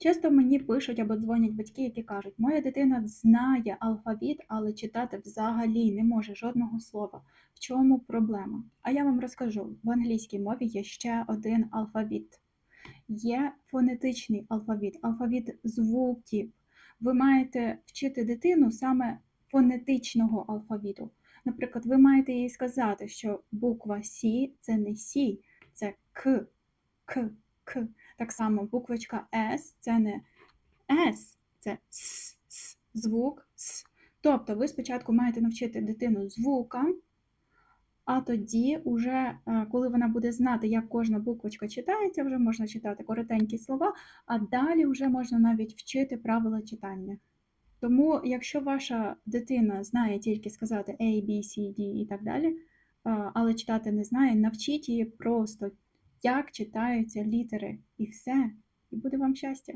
Часто мені пишуть або дзвонять батьки, які кажуть, моя дитина знає алфавіт, але читати взагалі не може жодного слова. В чому проблема? А я вам розкажу: в англійській мові є ще один алфавіт. Є фонетичний алфавіт, алфавіт звуків. Ви маєте вчити дитину саме фонетичного алфавіту. Наприклад, ви маєте їй сказати, що буква Сі це не Сі, це К, К, К. Так само буквочка С це не С, це С, звук С. Тобто ви спочатку маєте навчити дитину звукам, а тоді, уже, е, коли вона буде знати, як кожна буквочка читається, вже можна читати коротенькі слова, а далі вже можна навіть вчити правила читання. Тому, якщо ваша дитина знає тільки сказати A, B, C, D і так далі, але читати не знає, навчіть її просто, як читаються літери, і все, і буде вам щастя.